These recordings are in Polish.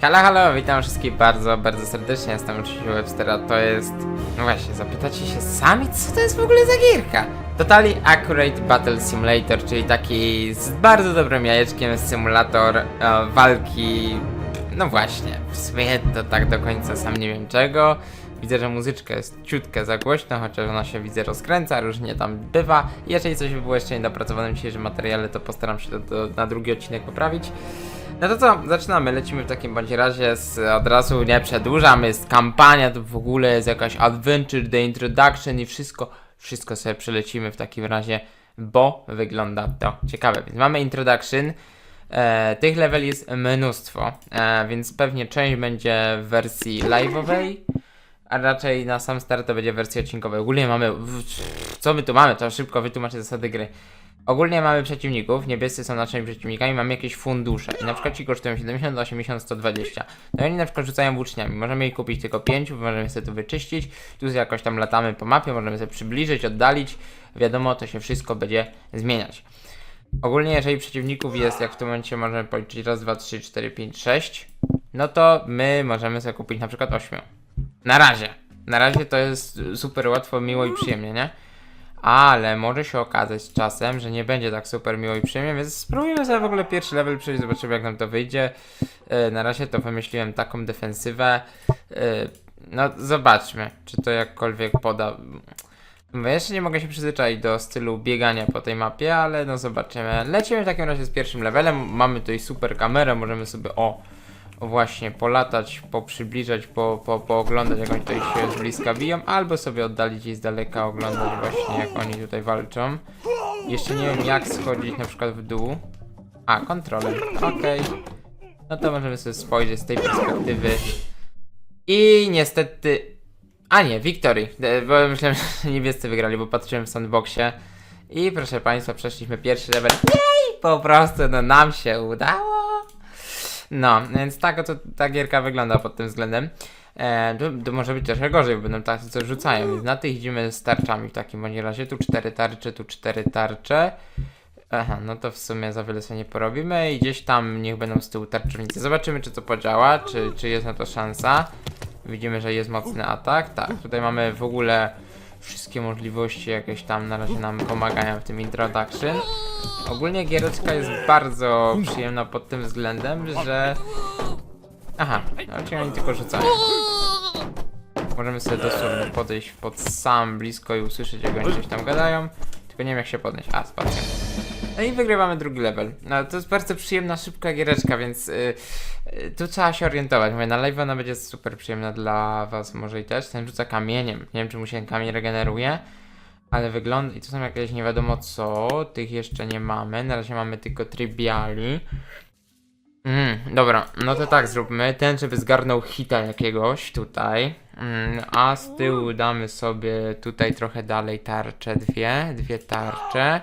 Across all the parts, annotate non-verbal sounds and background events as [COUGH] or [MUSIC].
Halo, halo, witam wszystkich bardzo, bardzo serdecznie, jestem oczywiście Webstera, to jest... No właśnie, zapytacie się sami, co to jest w ogóle za gierka? Totally Accurate Battle Simulator, czyli taki z bardzo dobrym jajeczkiem symulator e, walki... No właśnie, w sumie to tak do końca sam nie wiem czego. Widzę, że muzyczka jest ciutkę za głośno, chociaż ona się widzę rozkręca, różnie tam bywa. Jeżeli coś by było jeszcze niedopracowane w dzisiejszym materiale, to postaram się to, to na drugi odcinek poprawić. No to co, zaczynamy, lecimy w takim bądź razie z, od razu nie przedłużamy, jest kampania, to w ogóle jest jakaś adventure, the introduction i wszystko, wszystko sobie przelecimy w takim razie, bo wygląda to ciekawe. Więc mamy introduction, e, tych leveli jest mnóstwo, e, więc pewnie część będzie w wersji live'owej, a raczej na sam start to będzie wersja odcinkowa. Ogólnie mamy, co my tu mamy, to szybko wytłumaczę zasady gry. Ogólnie mamy przeciwników, niebiescy są naszymi przeciwnikami, mamy jakieś fundusze i na przykład ci kosztują 70, 80, 120. No i oni na przykład rzucają włóczniami, możemy ich kupić tylko 5, możemy sobie to wyczyścić, tu jakoś tam latamy po mapie, możemy sobie przybliżyć, oddalić, wiadomo, to się wszystko będzie zmieniać. Ogólnie jeżeli przeciwników jest, jak w tym momencie możemy policzyć raz, dwa, trzy, cztery, pięć, sześć, no to my możemy sobie kupić na przykład 8. Na razie. Na razie to jest super łatwo, miło i przyjemnie, nie? Ale może się okazać czasem, że nie będzie tak super miło i przyjemnie, więc spróbujmy sobie w ogóle pierwszy level przejść, zobaczymy jak nam to wyjdzie. Yy, na razie to wymyśliłem taką defensywę. Yy, no zobaczmy, czy to jakkolwiek poda. Bo jeszcze nie mogę się przyzwyczaić do stylu biegania po tej mapie, ale no zobaczymy. Lecimy w takim razie z pierwszym levelem. Mamy tutaj super kamerę, możemy sobie o właśnie polatać, poprzybliżać, po, po, pooglądać jak oni tutaj się z bliska biją, albo sobie oddalić i z daleka oglądać właśnie jak oni tutaj walczą. Jeszcze nie wiem jak schodzić na przykład w dół. A, kontrolem, okej. No to możemy sobie spojrzeć z tej perspektywy. I niestety... A nie, Victory, E, bo myślałem, [LAUGHS] że niebiescy wygrali, bo patrzyłem w sandboxie. I proszę Państwa, przeszliśmy pierwszy level. Jej! Po prostu, no nam się udało. No, więc tak oto ta gierka wygląda pod tym względem. E, to, to może być trochę gorzej, bo będą tacy, co rzucają. Więc na tych idziemy z tarczami w takim bądź razie. Tu cztery tarcze, tu cztery tarcze. Aha, no to w sumie za wiele sobie nie porobimy i gdzieś tam niech będą z tyłu tarczownicy. Zobaczymy, czy to podziała, czy, czy jest na to szansa. Widzimy, że jest mocny atak. Tak, tutaj mamy w ogóle wszystkie możliwości jakieś tam na razie nam pomagają w tym introduction. Ogólnie giereczka jest bardzo przyjemna pod tym względem, że... Aha, no oni tylko rzucają. Możemy sobie dosłownie podejść pod sam blisko i usłyszeć jak oni coś tam gadają. Tylko nie wiem jak się podnieść. A, spacja. No i wygrywamy drugi level. No to jest bardzo przyjemna, szybka giereczka, więc yy, yy, tu trzeba się orientować. Mówię, na live ona będzie super przyjemna dla was może i też. Ten rzuca kamieniem. Nie wiem czy mu się kamień regeneruje. Ale wygląda... I to są jakieś nie wiadomo co. Tych jeszcze nie mamy. Na razie mamy tylko triviali. Mm, dobra, no to tak zróbmy. Ten, żeby zgarnął hita jakiegoś tutaj. Mm, a z tyłu damy sobie tutaj trochę dalej tarcze dwie. Dwie tarcze.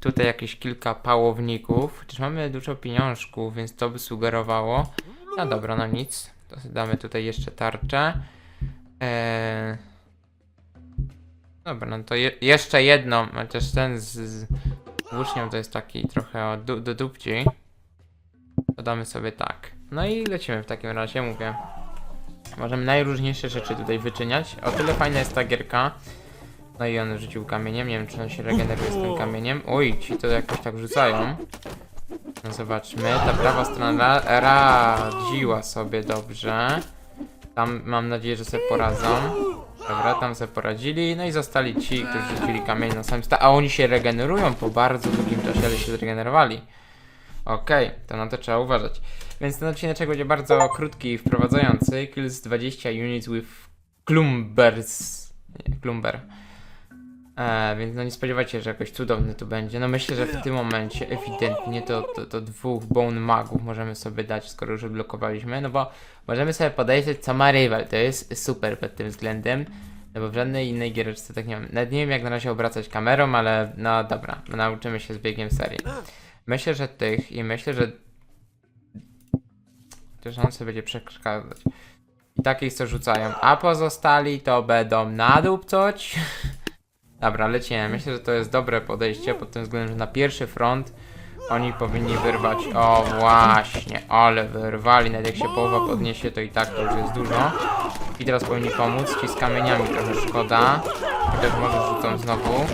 Tutaj jakieś kilka pałowników. Chociaż mamy dużo pieniążków, więc to by sugerowało. No dobra, no nic. To damy tutaj jeszcze tarczę. Eee... Dobra, no to je jeszcze jedną, chociaż ten z, z to jest taki trochę du do dupci. To damy sobie tak. No i lecimy w takim razie, mówię. Możemy najróżniejsze rzeczy tutaj wyczyniać. O tyle fajna jest ta gierka. No i on rzucił kamieniem, nie wiem czy on się regeneruje z tym kamieniem. Oj, ci to jakoś tak rzucają. No zobaczmy, ta prawa strona ra radziła sobie dobrze. Tam mam nadzieję, że sobie poradzą. Dobra, tam sobie poradzili, no i zostali ci, którzy rzucili kamień na samym sta- A oni się regenerują po bardzo długim czasie, ale się zregenerowali. Okej, to na to trzeba uważać. Więc ten odcinek będzie bardzo krótki i wprowadzający. Kills 20 units with Clumbers. Nie, Clumber. E, więc no nie spodziewajcie się, że jakoś cudowny tu będzie. No myślę, że w tym momencie ewidentnie to, to, to dwóch Bone Magów możemy sobie dać, skoro już odblokowaliśmy. No bo możemy sobie podejrzeć, co ma rywal. To jest super pod tym względem. No bo w żadnej innej giereczce tak nie mam. Nawet nie wiem jak na razie obracać kamerą, ale no dobra, nauczymy się z biegiem serii. Myślę, że tych i myślę, że też on sobie będzie przeszkadzać. I takich co rzucają, a pozostali to będą nadupcoć. [LAUGHS] Dobra, lecimy. Myślę, że to jest dobre podejście pod tym względem, że na pierwszy front Oni powinni wyrwać. O właśnie, ale wyrwali. Nawet jak się połowa podniesie, to i tak to już jest dużo. I teraz powinni pomóc. Ci z kamieniami trochę szkoda. Chociaż może rzucą znowu.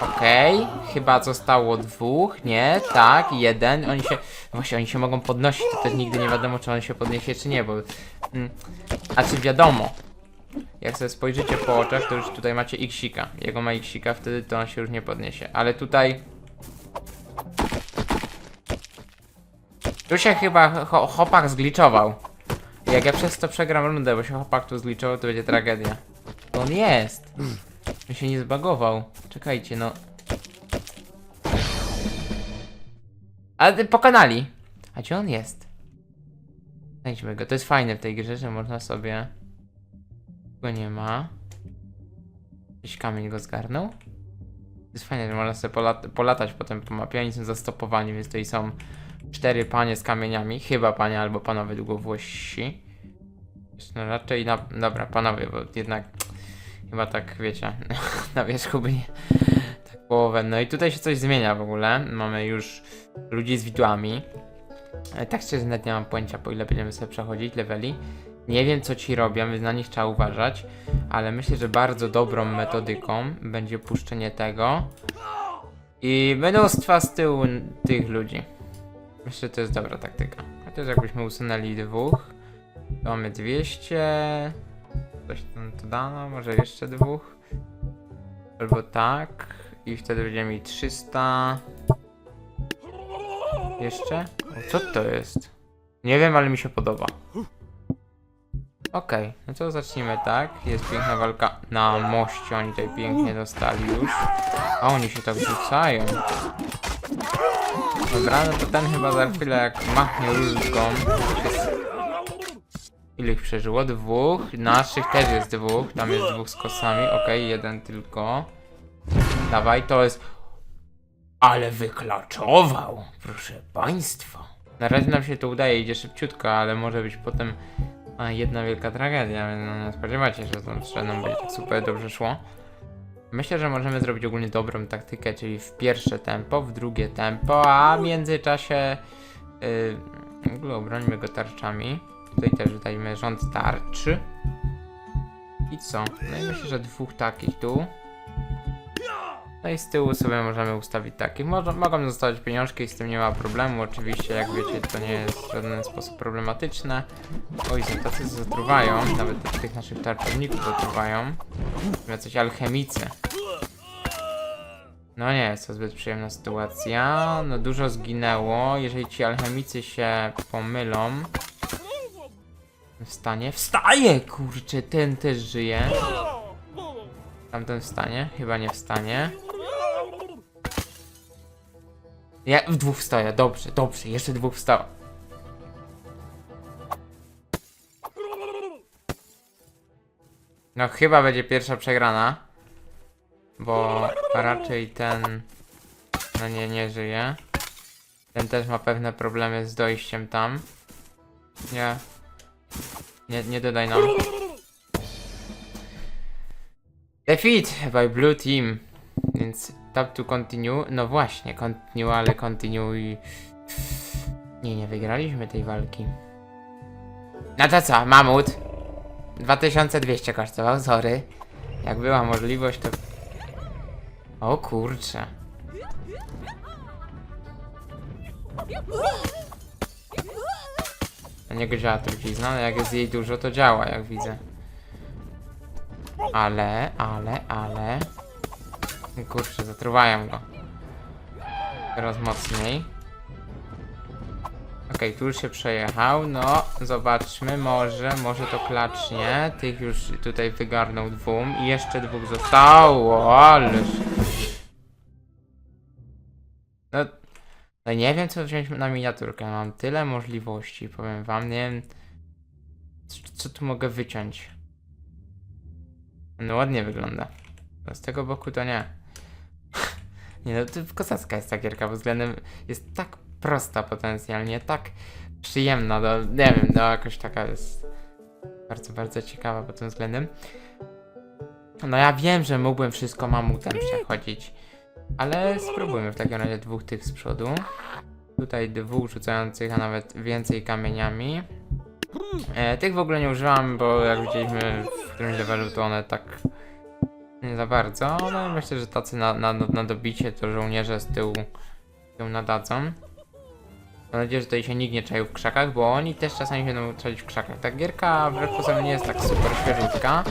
Okej, chyba zostało dwóch, nie? Tak, jeden. Oni się. Właśnie, oni się mogą podnosić. To też nigdy nie wiadomo, czy on się podniesie, czy nie, bo. Mm, a czy wiadomo? Jak sobie spojrzycie po oczach, to już tutaj macie Xika. Jego ma Xika, wtedy to on się już nie podniesie. Ale tutaj. Tu się chyba ho Hopak zgliczował. Jak ja przez to przegram rundę, bo się Hopak tu zgliczował, to będzie tragedia. On jest. On się nie zbagował. Czekajcie, no. Ale pokonali. A gdzie on jest? Znajdźmy go. To jest fajne w tej grze, że można sobie... Go nie ma. Jakiś kamień go zgarnął. To jest fajne, że można sobie polat polatać potem po mapie. Oni są zastopowani, więc tutaj są cztery panie z kamieniami. Chyba panie albo panowie długowłosi. No raczej na... Dobra, panowie, bo jednak... Chyba tak, wiecie, [LAUGHS] na wierzchu by nie... Tak połowę. No i tutaj się coś zmienia w ogóle. Mamy już ludzi z widłami. Ale tak szczerze nawet nie mam pojęcia, po ile będziemy sobie przechodzić leveli. Nie wiem co ci robią, więc na nich trzeba uważać. Ale myślę, że bardzo dobrą metodyką będzie puszczenie tego. I mnóstwa z tyłu tych ludzi. Myślę, że to jest dobra taktyka. Chociaż jakbyśmy usunęli dwóch, to mamy 200. Coś tam to dano, może jeszcze dwóch. Albo tak. I wtedy będziemy mieli 300. Jeszcze? O, co to jest? Nie wiem, ale mi się podoba. Okej, no to zacznijmy tak. Jest piękna walka na moście, oni tutaj pięknie dostali już. A oni się tak rzucają. Dobra, no to ten chyba za chwilę jak machnie różdżką. Ile ich przeżyło? Dwóch. Naszych też jest dwóch. Tam jest dwóch z kosami. Okej, jeden tylko. Dawaj, to jest... Ale wyklaczował, proszę państwa. Na razie nam się to udaje, idzie szybciutko, ale może być potem a, jedna wielka tragedia, no, nie spodziewacie się, że tą strzelaną będzie tak super dobrze szło. Myślę, że możemy zrobić ogólnie dobrą taktykę, czyli w pierwsze tempo, w drugie tempo, a w międzyczasie yy, w ogóle obrońmy go tarczami. Tutaj też dajmy rząd tarczy. I co? No i myślę, że dwóch takich tu. No i z tyłu sobie możemy ustawić takich. Może, mogą zostawać pieniążki z tym nie ma problemu. Oczywiście, jak wiecie, to nie jest w żaden sposób problematyczne. Oj, tacy, zatruwają. Nawet tych naszych tarczowników zatruwają. Jacyś alchemicy. No nie jest to zbyt przyjemna sytuacja. No dużo zginęło. Jeżeli ci alchemicy się pomylą. Wstanie? Wstaje! Kurczę, ten też żyje. Tamten wstanie? Chyba nie wstanie. Ja w dwóch wstaję, dobrze, dobrze, jeszcze dwóch wstało. No chyba będzie pierwsza przegrana. Bo raczej ten... No nie, nie żyje. Ten też ma pewne problemy z dojściem tam. Nie. Nie, nie dodaj nam. Defeat by Blue Team. Więc tap to continue. No właśnie, continue, ale continue. Nie, nie wygraliśmy tej walki. No to co, mamut? 2200 kosztował, sorry. Jak była możliwość, to... O kurcze. Na niego działa trucizna, ale jak jest jej dużo, to działa, jak widzę. Ale, ale, ale... Kurczę, zatruwają go. Teraz mocniej. Okej, tu już się przejechał. No, zobaczmy, może, może to klacznie. Tych już tutaj wygarnął dwóm i jeszcze dwóch zostało, ależ... No, no nie wiem, co wziąć na miniaturkę. Mam tyle możliwości, powiem wam. Nie wiem, co, tu mogę wyciąć. No ładnie wygląda. A Z tego boku to nie. Nie no, to kozacka jest ta gierka, pod względem jest tak prosta potencjalnie, tak przyjemna, do, nie wiem, no jakoś taka jest bardzo, bardzo ciekawa pod tym względem. No ja wiem, że mógłbym wszystko mamutem przechodzić, Ale spróbujmy w takim razie dwóch tych z przodu. Tutaj dwóch rzucających, a nawet więcej kamieniami. E, tych w ogóle nie używam, bo jak widzieliśmy w którymś levelu, to one tak nie za bardzo, ale myślę, że tacy na, na, na dobicie to żołnierze z tyłu ją nadadzą. Mam nadzieję, że tutaj się nikt nie czaił w krzakach, bo oni też czasami będą czaić w krzakach. Ta gierka wbrew pozorom nie jest tak super świeżutka,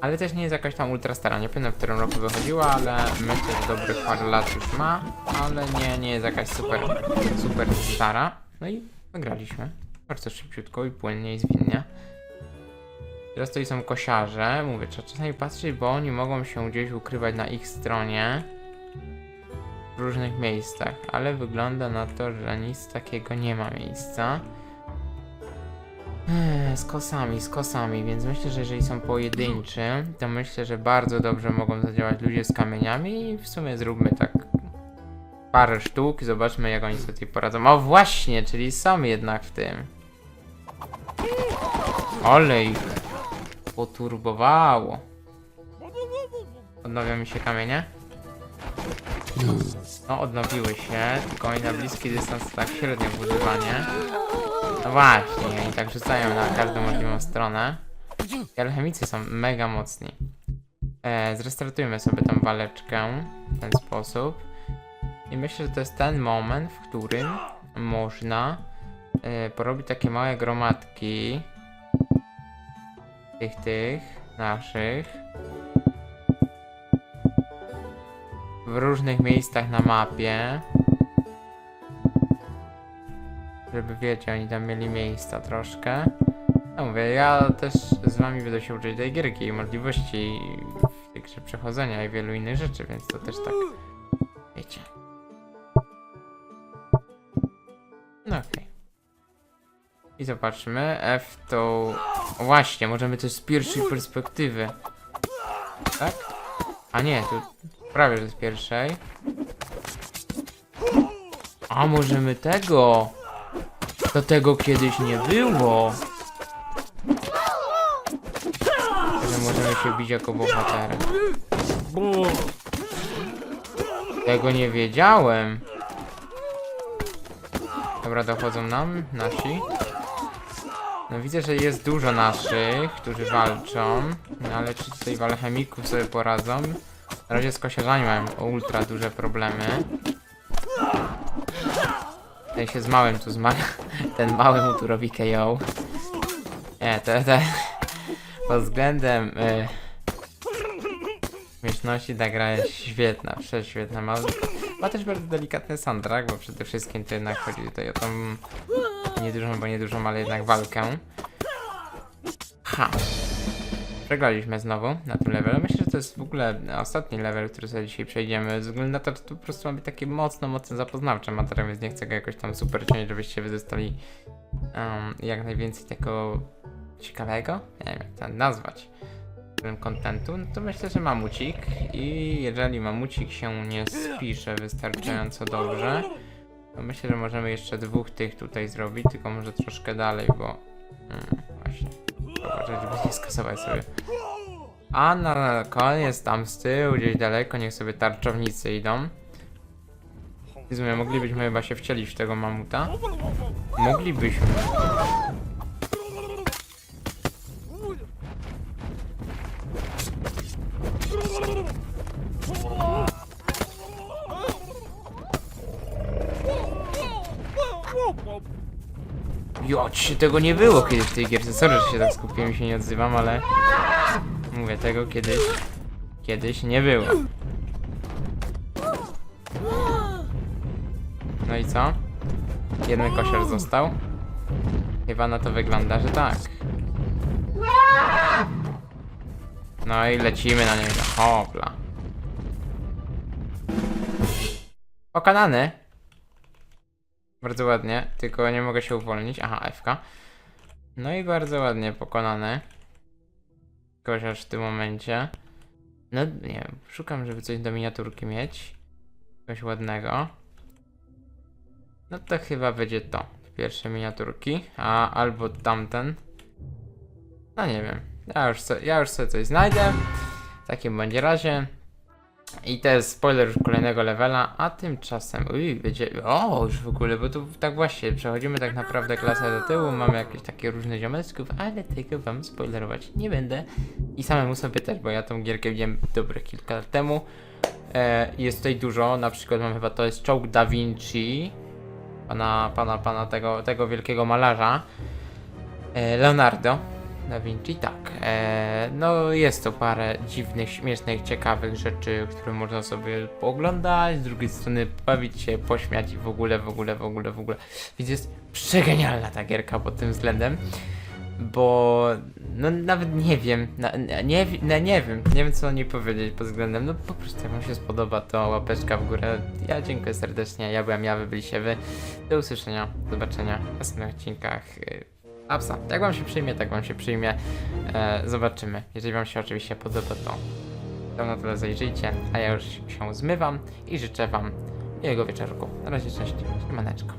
ale też nie jest jakaś tam ultra stara. Nie pamiętam w którym roku wychodziła, ale myślę, że dobrych parę lat już ma, ale nie, nie jest jakaś super, super stara. No i wygraliśmy. Bardzo szybciutko i płynnie i zwinnie. Teraz tutaj są kosiarze. Mówię, trzeba czasami patrzeć, bo oni mogą się gdzieś ukrywać na ich stronie w różnych miejscach, ale wygląda na to, że nic takiego nie ma miejsca. Ech, Z kosami, z kosami, więc myślę, że jeżeli są pojedynczy, to myślę, że bardzo dobrze mogą zadziałać ludzie z kamieniami i w sumie zróbmy tak parę sztuk i zobaczmy jak oni sobie poradzą. O właśnie, czyli są jednak w tym. Olej poturbowało. Odnowią mi się kamienie? No, odnowiły się, tylko oni na bliski dystans tak średnio w używanie. No właśnie, oni tak rzucają na każdą możliwą stronę. I alchemicy są mega mocni. E, zrestartujmy sobie tą waleczkę w ten sposób. I myślę, że to jest ten moment, w którym można e, porobić takie małe gromadki tych, tych naszych w różnych miejscach na mapie. Żeby wiecie, oni tam mieli miejsca troszkę. No mówię, ja też z wami będę się uczyć tej gierki i możliwości w tej grze przechodzenia i wielu innych rzeczy, więc to też tak wiecie. No okej. I zobaczmy, F to... Właśnie, możemy też z pierwszej perspektywy. Tak? A nie, tu prawie że z pierwszej. A możemy tego? To tego kiedyś nie było. Że możemy się bić jako bohatery. Tego nie wiedziałem. Dobra, dochodzą nam nasi. No widzę, że jest dużo naszych, którzy walczą. No ale czy tutaj walchemików sobie poradzą? Na razie z kosiarzami mają ultra duże problemy. Ten się z małym tu zmarł. [LAUGHS] Ten mały mu tu robi KO. Nie, te, te. Pod względem y, śmieszności ta gra jest świetna, prześwietna. Ma, ma też bardzo delikatny soundtrack, bo przede wszystkim to jednak chodzi tutaj o tą niedużą, bo niedużą, ale jednak walkę. Ha! Przegraliśmy znowu na tym levelu. Myślę, że to jest w ogóle ostatni level, który sobie dzisiaj przejdziemy. Ze względu na to, że to po prostu ma być takie mocno, mocno zapoznawcze materiał, więc nie chcę go jakoś tam super ciąć, żebyście wy dostali um, jak najwięcej tego ciekawego, nie wiem jak to nazwać, kontentu, no to myślę, że mamucik i jeżeli mamucik się nie spisze wystarczająco dobrze, to myślę, że możemy jeszcze dwóch tych tutaj zrobić, tylko może troszkę dalej, bo mm, właśnie, zobaczyć, żeby nie skasować sobie. A na koniec tam z tyłu, gdzieś daleko, niech sobie tarczownicy idą. Rozumiem, moglibyśmy chyba się wcielić w tego mamuta. Moglibyśmy. Joć, tego nie było kiedyś w tej gierce. Sorry, że się tak skupiłem i się nie odzywam, ale... Mówię, tego kiedyś... Kiedyś nie było. No i co? Jeden kosiarz został? Chyba na to wygląda, że tak. No i lecimy na niego. Hopla. Pokonany. Bardzo ładnie, tylko nie mogę się uwolnić. Aha, FK. No i bardzo ładnie pokonany. Kosiarz w tym momencie. No nie wiem, szukam, żeby coś do miniaturki mieć. Coś ładnego. No to chyba będzie to. Pierwsze miniaturki. A albo tamten. No nie wiem. Ja już, so, ja już sobie coś znajdę. W takim bądź razie. I to jest spoiler już kolejnego levela, a tymczasem, uj, będzie, o, już w ogóle, bo tu tak właśnie, przechodzimy tak naprawdę klasę do tyłu, mamy jakieś takie różne ziomeczków, ale tego wam spoilerować nie będę. I samemu sobie też, bo ja tą gierkę widziałem dobre kilka lat temu. E, jest tutaj dużo, na przykład mam chyba, to jest czołg Da Vinci, pana, pana, pana tego, tego wielkiego malarza, e, Leonardo da Vinci, tak. E, no jest to parę dziwnych, śmiesznych, ciekawych rzeczy, które można sobie pooglądać, z drugiej strony bawić się, pośmiać i w ogóle, w ogóle, w ogóle, w ogóle. Więc jest przegenialna ta gierka pod tym względem, bo no nawet nie wiem, na, nie, na, nie wiem, nie wiem co o niej powiedzieć pod względem, no po prostu jak wam się spodoba, to łapeczka w górę. Ja dziękuję serdecznie, ja byłem ja, wy byliście wy. Do usłyszenia, do zobaczenia w następnych odcinkach. Apsa. Jak wam się przyjmie, tak wam się przyjmie. E, zobaczymy. Jeżeli wam się oczywiście podoba, to, to na tyle zajrzyjcie. A ja już się zmywam i życzę wam miłego wieczorku. Na razie, cześć. Siemaneczko.